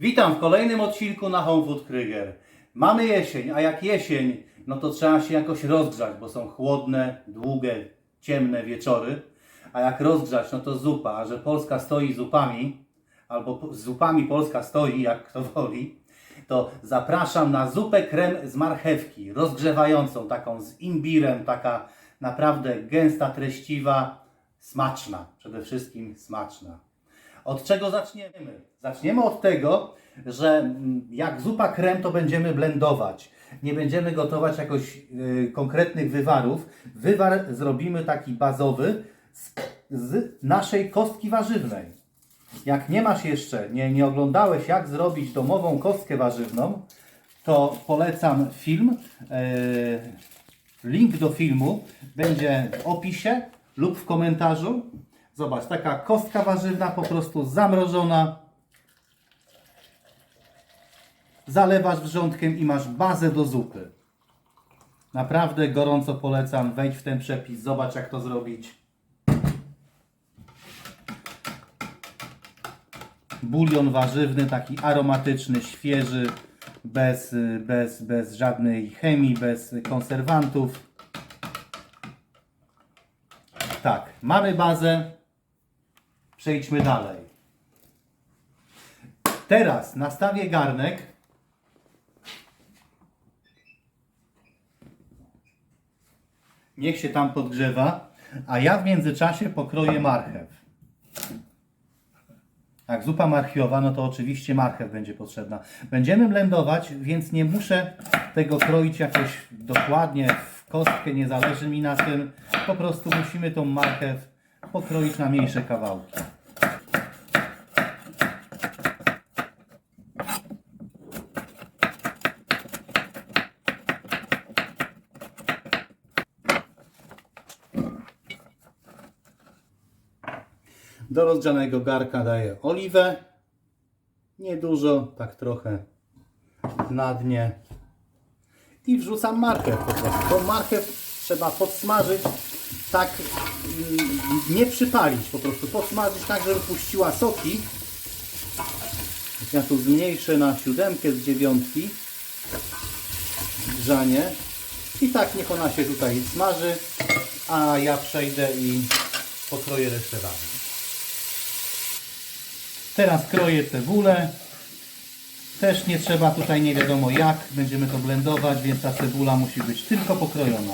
Witam w kolejnym odcinku na Home Food Krüger. Mamy jesień, a jak jesień, no to trzeba się jakoś rozgrzać, bo są chłodne, długie, ciemne wieczory. A jak rozgrzać, no to zupa, a że Polska stoi zupami, albo zupami Polska stoi, jak kto woli, to zapraszam na zupę krem z marchewki, rozgrzewającą, taką z imbirem, taka naprawdę gęsta, treściwa, smaczna, przede wszystkim smaczna. Od czego zaczniemy? Zaczniemy od tego, że mm, jak zupa krem, to będziemy blendować. Nie będziemy gotować jakoś y, konkretnych wywarów. Wywar zrobimy taki bazowy z, z naszej kostki warzywnej. Jak nie masz jeszcze, nie, nie oglądałeś jak zrobić domową kostkę warzywną, to polecam film. E, Link do filmu będzie w opisie lub w komentarzu. Zobacz, taka kostka warzywna po prostu zamrożona. Zalewasz wrzątkiem i masz bazę do zupy. Naprawdę gorąco polecam. Wejdź w ten przepis, zobacz jak to zrobić. Bulion warzywny, taki aromatyczny, świeży, bez, bez, bez żadnej chemii, bez konserwantów. Tak, mamy bazę. Przejdźmy dalej. Teraz nastawię garnek. Niech się tam podgrzewa, a ja w międzyczasie pokroję marchew. Jak zupa marchwiowa, no to oczywiście marchew będzie potrzebna. Będziemy blendować, więc nie muszę tego kroić jakoś dokładnie w kostkę, nie zależy mi na tym. Po prostu musimy tą marchew pokroić na mniejsze kawałki. Do rozgrzanego garka daję oliwę. Niedużo, tak trochę na dnie. I wrzucam marchew po prostu. Tą marchew trzeba podsmażyć, tak mm, nie przypalić po prostu. Podsmażyć tak, żeby puściła soki. Ja tu zmniejszę na siódemkę z dziewiątki grzanie. I tak niech ona się tutaj smaży, a ja przejdę i pokroję resztę warzyw. Teraz kroję cebulę. Też nie trzeba tutaj nie wiadomo jak. Będziemy to blendować, więc ta cebula musi być tylko pokrojona.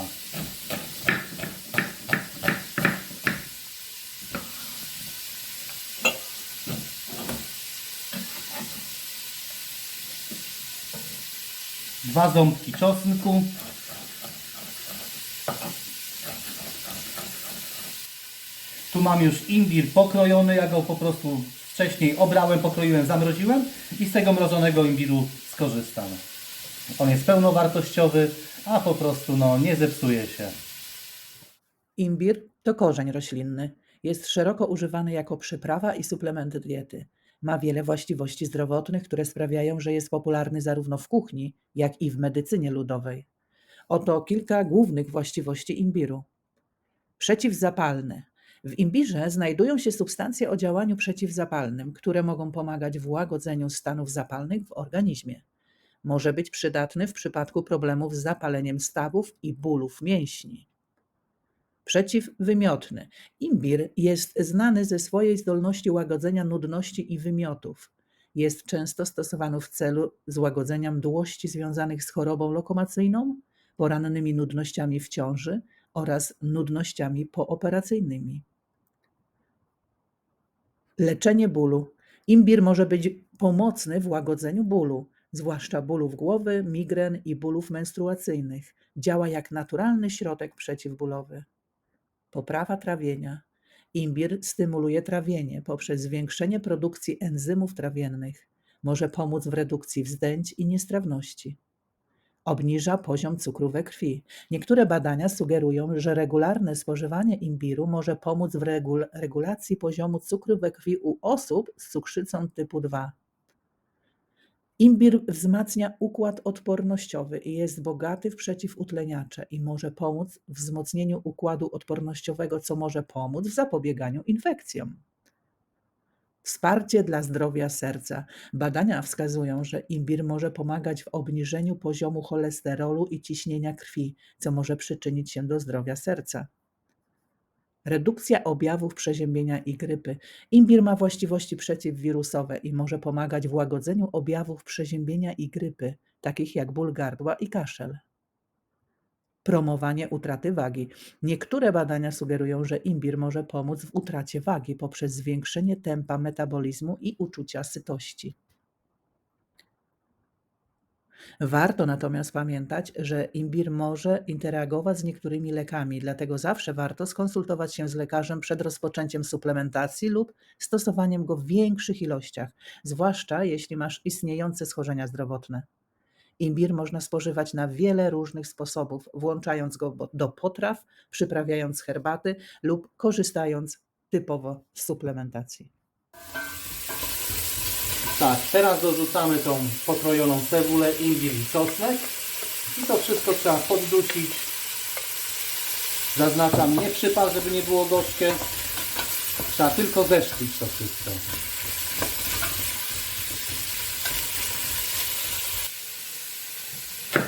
Dwa ząbki czosnku. Tu mam już imbir pokrojony, ja go po prostu wcześniej obrałem, pokroiłem, zamroziłem i z tego mrożonego imbiru skorzystam. On jest pełnowartościowy, a po prostu no, nie zepsuje się. Imbir to korzeń roślinny. Jest szeroko używany jako przyprawa i suplement diety. Ma wiele właściwości zdrowotnych, które sprawiają, że jest popularny zarówno w kuchni, jak i w medycynie ludowej. Oto kilka głównych właściwości imbiru. Przeciwzapalny. W imbirze znajdują się substancje o działaniu przeciwzapalnym, które mogą pomagać w łagodzeniu stanów zapalnych w organizmie. Może być przydatny w przypadku problemów z zapaleniem stawów i bólów mięśni. Przeciwwymiotny. Imbir jest znany ze swojej zdolności łagodzenia nudności i wymiotów. Jest często stosowany w celu złagodzenia mdłości związanych z chorobą lokomacyjną, porannymi nudnościami w ciąży oraz nudnościami pooperacyjnymi. Leczenie bólu. Imbir może być pomocny w łagodzeniu bólu, zwłaszcza bólów głowy, migren i bólów menstruacyjnych. Działa jak naturalny środek przeciwbólowy. Poprawa trawienia. Imbir stymuluje trawienie poprzez zwiększenie produkcji enzymów trawiennych. Może pomóc w redukcji wzdęć i niestrawności. Obniża poziom cukru we krwi. Niektóre badania sugerują, że regularne spożywanie imbiru może pomóc w regul- regulacji poziomu cukru we krwi u osób z cukrzycą typu 2. Imbir wzmacnia układ odpornościowy i jest bogaty w przeciwutleniacze i może pomóc w wzmocnieniu układu odpornościowego, co może pomóc w zapobieganiu infekcjom. Wsparcie dla zdrowia serca. Badania wskazują, że imbir może pomagać w obniżeniu poziomu cholesterolu i ciśnienia krwi, co może przyczynić się do zdrowia serca. Redukcja objawów przeziębienia i grypy. Imbir ma właściwości przeciwwirusowe i może pomagać w łagodzeniu objawów przeziębienia i grypy, takich jak ból gardła i kaszel. Promowanie utraty wagi. Niektóre badania sugerują, że imbir może pomóc w utracie wagi poprzez zwiększenie tempa metabolizmu i uczucia sytości. Warto natomiast pamiętać, że imbir może interagować z niektórymi lekami, dlatego zawsze warto skonsultować się z lekarzem przed rozpoczęciem suplementacji lub stosowaniem go w większych ilościach, zwłaszcza jeśli masz istniejące schorzenia zdrowotne. Imbir można spożywać na wiele różnych sposobów, włączając go do potraw, przyprawiając herbaty lub korzystając typowo z suplementacji. Tak, teraz dorzucamy tą pokrojoną cebulę, imbir i czosnek. I to wszystko trzeba poddusić. Zaznaczam, nie przypal, żeby nie było gorzkie. Trzeba tylko zeszklić to wszystko.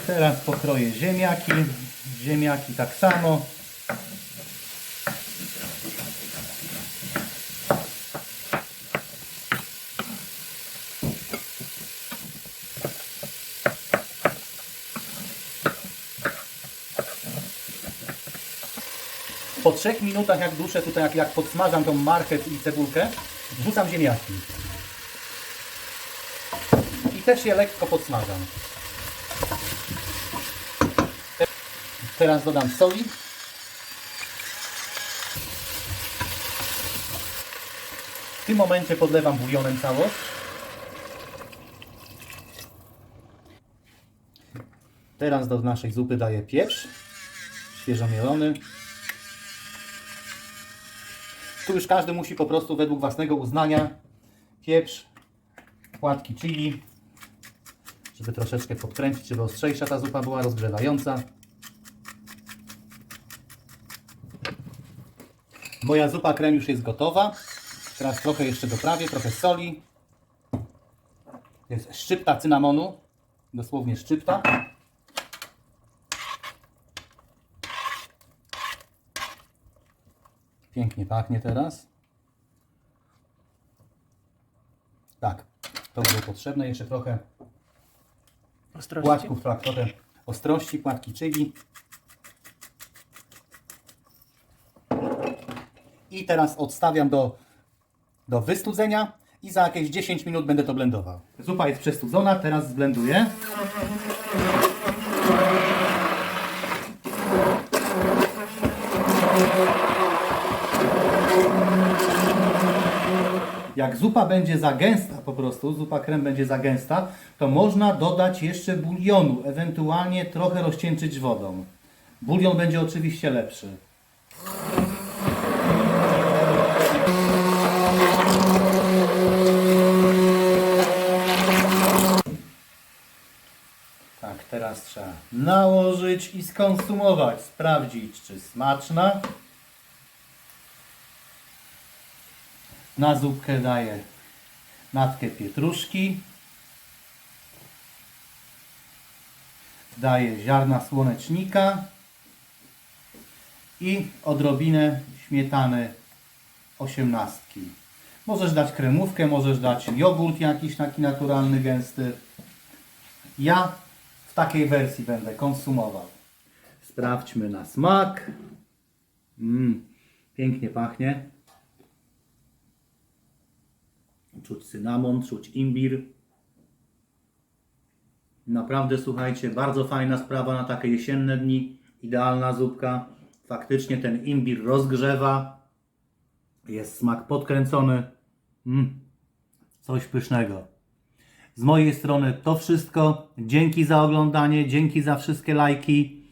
Teraz pokroję ziemniaki. Ziemniaki tak samo. Po trzech minutach, jak duszę tutaj, jak, jak podsmażam tą marchew i cebulkę, wrzucam ziemniaki. I też je lekko podsmażam. Teraz dodam soli. W tym momencie podlewam bulionem całość. Teraz do naszej zupy daję pieprz świeżo mielony. Tu już każdy musi po prostu według własnego uznania pieprz, płatki chili, żeby troszeczkę podkręcić, żeby ostrzejsza ta zupa była rozgrzewająca. Moja zupa krem już jest gotowa. Teraz trochę jeszcze doprawię, trochę soli. Jest szczypta cynamonu, dosłownie szczypta. Pięknie pachnie teraz. Tak, to było potrzebne. Jeszcze trochę Ostrości. płatków, tak, trochę ostrości, płatki chili. I teraz odstawiam do, do wystudzenia i za jakieś 10 minut będę to blendował. Zupa jest przestudzona, teraz zblenduję. Jak zupa będzie za gęsta po prostu, zupa krem będzie za gęsta, to można dodać jeszcze bulionu, ewentualnie trochę rozcieńczyć wodą. Bulion będzie oczywiście lepszy. Tak, teraz trzeba nałożyć i skonsumować, sprawdzić czy smaczna. Na zupkę daję natkę pietruszki. Daję ziarna słonecznika i odrobinę śmietany osiemnastki. Możesz dać kremówkę, możesz dać jogurt jakiś taki naturalny, gęsty. Ja w takiej wersji będę konsumował. Sprawdźmy na smak. Mm, pięknie pachnie. Czuć cynamon, czuć imbir. Naprawdę słuchajcie, bardzo fajna sprawa na takie jesienne dni. Idealna zupka. Faktycznie ten imbir rozgrzewa. Jest smak podkręcony. Mm, coś pysznego. Z mojej strony to wszystko. Dzięki za oglądanie, dzięki za wszystkie lajki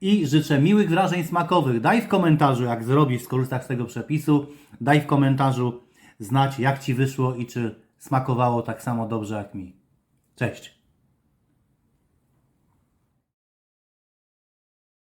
i życzę miłych wrażeń smakowych. Daj w komentarzu, jak zrobisz, skorzystasz z tego przepisu. Daj w komentarzu znać, jak Ci wyszło i czy smakowało tak samo dobrze jak mi. Cześć!